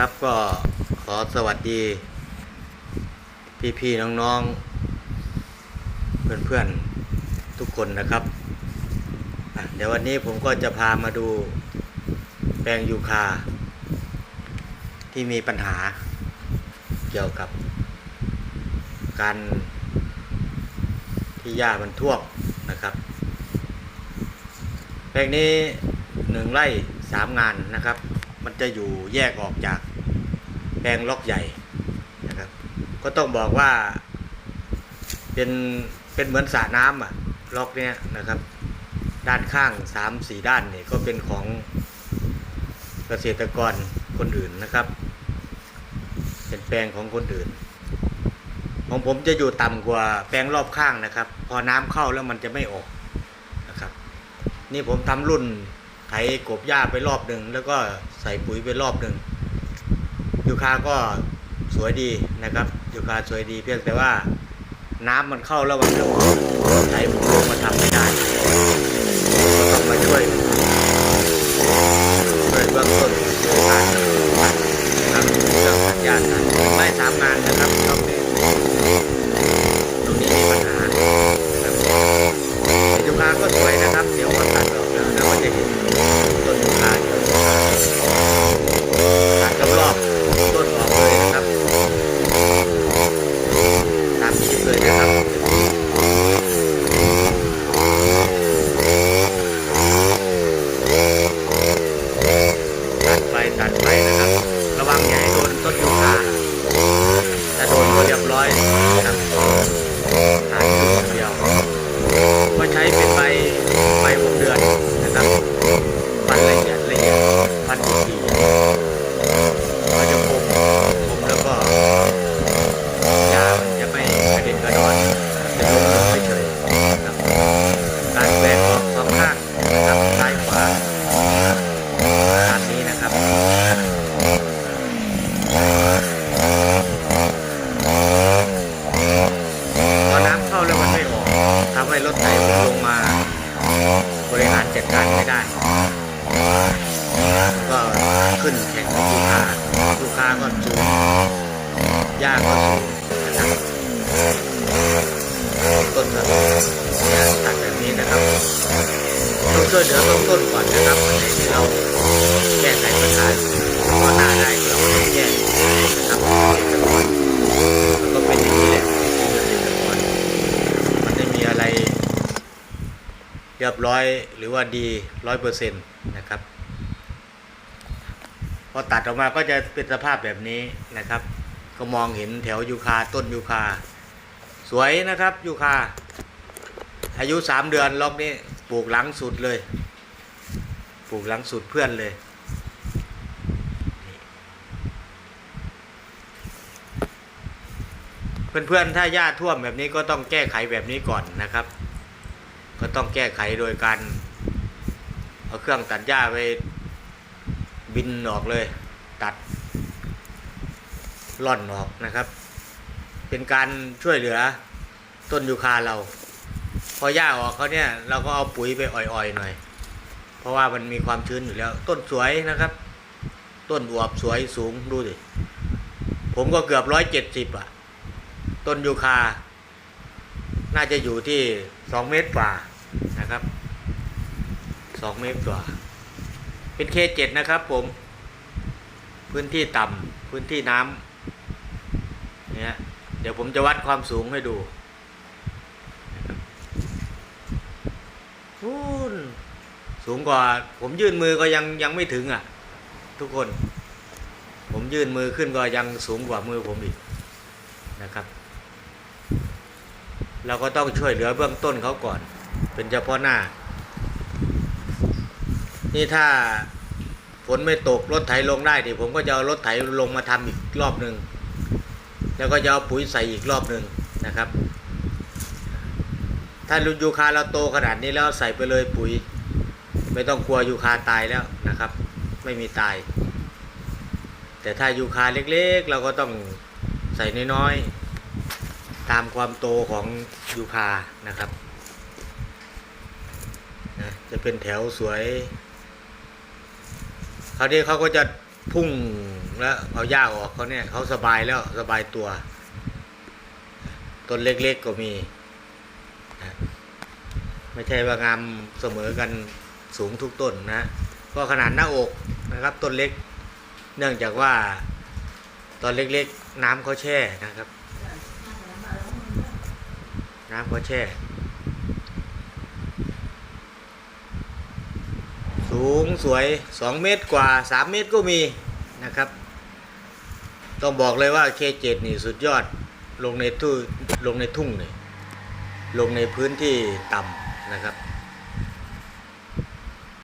ครับก็ขอสวัสดี พี่ๆน้องๆ เพื่อนๆ ทุกคนนะครับ เดี๋ยววันนี้ผมก็จะพามาดูแปลงยูคา ที่มีปัญหาเกี่ยวกับ การที่หญ้ามันท่วมนะครับ แปลงนี้หนึ่งไร่สามงานนะครับ จะอยู่แยกออกจากแปลงล็อกใหญ่นะครับ ก็ต้องบอกว่า เป็นเป็นเหมือนสระน้ำอะล็อกเนี้ยนะครับ ด้านข้างสามสี่ด้านเนี่ยก็เป็นของเกษตรกรคนอื่นนะครับ เป็นแปลงของคนอื่น ของผมจะอยู่ต่ำกว่าแปลงรอบข้างนะครับ พอน้ำเข้าแล้วมันจะไม่ออกนะครับ นี่ผมทำรุ่น กบหญ้าไปรอบหนึ่งแล้วก็ใส่ปุ๋ยไปรอบหนึ่งยูคาก็สวยดีนะครับยูคาสวยดีเพียงแต่ว่าน้ำมันเข้าระหว่างระออกไถผมลงมาทำไม่ได้ต้องมาช่วยช่วยเบื้องต้นด้วยการนะครับเรื่องสัญญาณไม่สามงานนะครับรอบนี้ตรงนี้มีปัญหานะครับ ยูคาก็สวยนะครับ เดี๋ยววันตัดออกแล้วแล้วก็จะเห็นต้นยูคาเดี๋ยวตัดกับรอบต้นออกเลยนะครับ ตามคลิปเลยนะครับตัดไปตัดไปนะครับ ระวังอย่าให้โดนต้นยูคาถ้าโดนก็เรียบร้อยนะครับตัดจุดเดียว ก็ใช้เป็นใบใบหกเดือนนะครับฟันละเอียดละเอียดฟันทีก็จะคมคมแล้วก็ยามันจะไม่กระเด็นกระดอนจะลงลงไปเฉยนะครับการแบกออกสองข้างนะครับซ้ายขวาตามนี้นะครับพอน้ำเข้าแล้วมันไม่ออกทำให้รถไถลงมา บริหารจัดการไม่ได้ ก็ขึ้ นแข่งกับลูกค้าลูกค้าก็สูงยากก็สูงนะครับต้นแบบนี่ยตัดแบบนี้นะครับต้องช่วยเหลือเบื้องต้นก่อนนะครับอันนที่เราแก้ไขปัญหาก็หน้าได้เราแก้นะครับก็เป็นอย่างนี้แหละมันไม่มีอะไรเรียบร้อยหรือว่าดีร้อยเปอร์เซ็นต์ พอตัดออกมาก็จะเป็นสภาพแบบนี้นะครับ ก็มองเห็นแถวยูคาต้นยูคา สวยนะครับยูคา อายุสามเดือนล็อกนี้ปลูกหลังสุดเลย ปลูกหลังสุดเพื่อนเลยเพื่อนๆ ถ้าหญ้าท่วมแบบนี้ก็ต้องแก้ไขแบบนี้ก่อนนะครับ ก็ต้องแก้ไขโดยการเอาเครื่องตัดหญ้าไป บินออกเลย ตัดล่อนออกนะครับ เป็นการช่วยเหลือต้นยูคาเรา พอหญ้าออกเขาเนี่ยเราก็เอาปุ๋ยไปอ่อยๆหน่อย เพราะว่ามันมีความชื้นอยู่แล้ว ต้นสวยนะครับ ต้นอวบสวยสูงดูดิผมก็เกือบร้อยเจ็ดสิบอะต้นยูคา น่าจะอยู่ที่สองเมตรกว่านะครับสองเมตรกว่า เป็นเคเจ็ดนะครับผม พื้นที่ต่ำพื้นที่น้ำเนี่ยเดี๋ยวผมจะวัดความสูงให้ดูนู่นสูงกว่า ผมยื่นมือก็ยังยังไม่ถึงอะ ทุกคน ผมยื่นมือขึ้นก็ยังสูงกว่ามือผมอีกนะครับ เราก็ต้องช่วยเหลือเบื้องต้นเขาก่อน เป็นเฉพาะหน้า นี่ถ้าฝนไม่ตกรถไถลงได้ดิผมก็จะเอารถไถลงมาทำอีกรอบหนึ่งแล้วก็จะเอาปุ๋ยใส่อีกรอบหนึ่งนะครับ ถ้ายูคาเราโตขนาดนี้แล้วใส่ไปเลยปุ๋ย ไม่ต้องกลัวยูคาตายแล้วนะครับ ไม่มีตาย แต่ถ้ายูคาเล็กๆ เราก็ต้องใส่น้อยๆตามความโตของยูคานะครับนะจะเป็นแถวสวย คราวนี้เขาก็จะพุ่งแล้วเอาหญ้าออกเขาเนี่ยเขาสบายแล้วสบายตัวต้นเล็กๆก็มี ไม่ใช่ว่างามเสมอกันสูงทุกต้นนะก็ขนาดหน้าอกนะครับต้นเล็ก เนื่องจากว่าตอนเล็กๆ น้ำเขาแช่นะครับ น้ำเขาแช่ สูงสวย 2 เมตรกว่า 3 เมตรก็มีนะครับ ต้องบอกเลยว่าเคเจดนี่สุดยอดลงในทุ่งลงในทุ่งนี่ลงในพื้นที่ต่ำนะครับ